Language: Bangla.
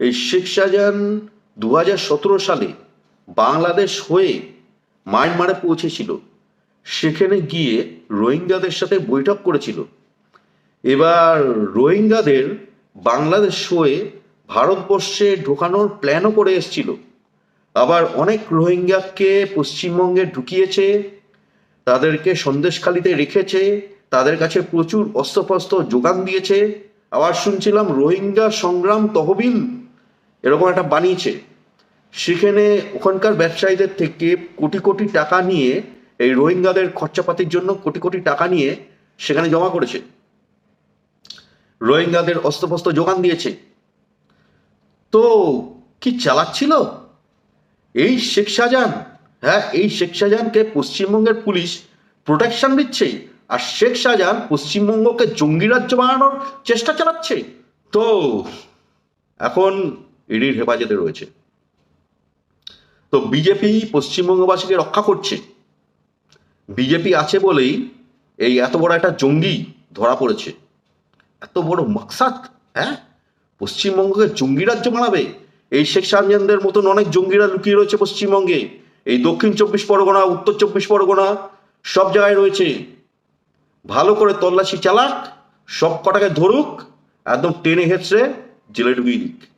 এই শেখ শাহজাহান দু সালে বাংলাদেশ হয়ে মায়ানমারে পৌঁছেছিল। সেখানে গিয়ে রোহিঙ্গাদের সাথে বৈঠক করেছিল। এবার রোহিঙ্গাদের বাংলাদেশ হয়ে ভারতবর্ষে ঢোকানোর প্ল্যানও করে এসেছিল। আবার অনেক রোহিঙ্গাকে পশ্চিমবঙ্গে ঢুকিয়েছে, তাদেরকে সন্দেশখালিতে রেখেছে, তাদের কাছে প্রচুর অস্ত্রফস্ত্র যোগান দিয়েছে। আবার শুনছিলাম রোহিঙ্গা সংগ্রাম তহবিল এরকম একটা বানিয়েছে। সেখানে ওখানকার ব্যবসায়ীদের থেকে কোটি কোটি টাকা নিয়ে এই রোহিঙ্গাদের খরচাপাতির জন্য কোটি কোটি টাকা নিয়ে সেখানে জমা করেছে। রোহিঙ্গাদের অস্ত্রফস্ত্র যোগান দিয়েছে। তো কি চালাচ্ছিল? এই শেখ শাহজাহান হ্যাঁ এই শেখ শাহজাহানকে পশ্চিমবঙ্গের পুলিশ প্রোটেকশন দিচ্ছে আর শেখ শাহজাহান পশ্চিমবঙ্গকে জঙ্গি রাজ্য বানানোর চেষ্টা চালাচ্ছে। তো এখন ইডির হেফাজতে রয়েছে। তো বিজেপি পশ্চিমবঙ্গবাসীকে রক্ষা করছে। বিজেপি আছে বলেই এই এত বড় একটা জঙ্গি ধরা পড়েছে। এত বড় মাকসাদ হ্যাঁ? পশ্চিমবঙ্গকে জঙ্গি রাজ্য বানাবে। এই শেখ শাহজাহানদের মতন অনেক জঙ্গিরা লুকিয়ে রয়েছে পশ্চিমবঙ্গে। এই দক্ষিণ চব্বিশ পরগনা, উত্তর চব্বিশ পরগনা সব জায়গায় রয়েছে। ভালো করে তল্লাশি চালাক, সব কটাকে ধরুক, একদম টেনে হেঁচড়ে জেলে ঢুকিয়ে দিক।